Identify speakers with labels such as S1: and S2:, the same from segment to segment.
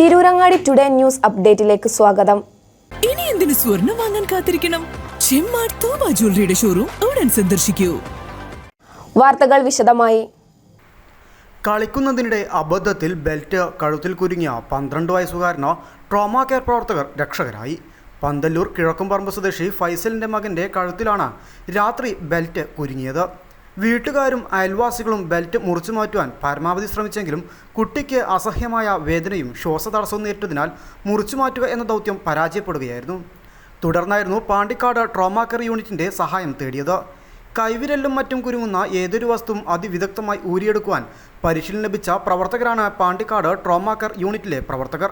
S1: Tirurangadi today news അപ്ഡേറ്റിലേക്ക് സ്വാഗതം.
S2: ഇനി എന്തിനു സ്വർണം വാങ്ങാൻ കാത്തിരിക്കണം? ചെമ്മാട് തോമ ജ്വല്ലറിയുടെ ഷോറൂം ഉടൻ സന്ദർശിക്കൂ.
S1: വാർത്തകൾ വിശദമായി.
S3: കളിക്കുന്നതിനിടെ അബദ്ധത്തിൽ ബെൽറ്റ് കഴുത്തിൽ കുരുങ്ങിയ പന്ത്രണ്ട് വയസ്സുകാരന് ട്രോമ കെയർ പ്രവർത്തകർ രക്ഷകരായി. പന്തല്ലൂർ കിഴക്കുംപറമ്പ് സ്വദേശി ഫൈസലിന്റെ മകന്റെ കഴുത്തിലാണ് രാത്രി ബെൽറ്റ് കുരുങ്ങിയത്. വീട്ടുകാരും അയൽവാസികളും ബെൽറ്റ് മുറിച്ചു മാറ്റുവാൻ പരമാവധി ശ്രമിച്ചെങ്കിലും കുട്ടിക്ക് അസഹ്യമായ വേദനയും ശ്വാസതടസ്സവും നേരിട്ടതിനാൽ മുറിച്ചു മാറ്റുക എന്ന ദൗത്യം പരാജയപ്പെടുകയായിരുന്നു. തുടർന്നായിരുന്നു പാണ്ടിക്കാട് ട്രോമാ കെയർ യൂണിറ്റിന്റെ സഹായം തേടിയത്. കൈവിരലും മറ്റും കുരുങ്ങുന്ന ഏതൊരു വസ്തുവും അതിവിദഗ്ധമായി ഊരിയെടുക്കുവാൻ പരിശീലനം ലഭിച്ച പ്രവർത്തകരാണ് പാണ്ടിക്കാട് ട്രോമാ കെയർ യൂണിറ്റിലെ പ്രവർത്തകർ.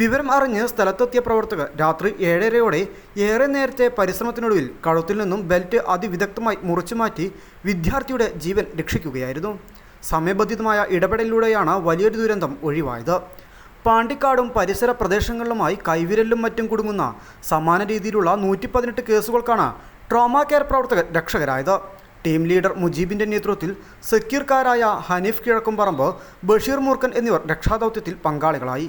S3: വിവരം അറിഞ്ഞ് സ്ഥലത്തെത്തിയ പ്രവർത്തകർ രാത്രി ഏഴരയോടെ ഏറെ നേരത്തെ പരിശ്രമത്തിനൊടുവിൽ കഴുത്തിൽ നിന്നും ബെൽറ്റ് അതിവിദഗ്ധമായി മുറിച്ചുമാറ്റി വിദ്യാർത്ഥിയുടെ ജീവൻ രക്ഷിക്കുകയായിരുന്നു. സമയബന്ധിതമായ ഇടപെടലിലൂടെയാണ് വലിയൊരു ദുരന്തം ഒഴിവായത്. പാണ്ടിക്കാടും പരിസര പ്രദേശങ്ങളിലുമായി കൈവിരലും മറ്റും കുടുങ്ങുന്ന സമാന രീതിയിലുള്ള നൂറ്റി പതിനെട്ട് കേസുകൾക്കാണ് ട്രോമ കെയർ പ്രവർത്തകർ രക്ഷകരായത്. ടീം ലീഡർ മുജീബിന്റെ നേതൃത്വത്തിൽ സെക്യൂർക്കാരായ ഹനീഫ് കിഴക്കുംപറമ്പ് ബഷീർ മൂർക്കൻ എന്നിവർ രക്ഷാദൗത്യത്തിൽ പങ്കാളികളായി.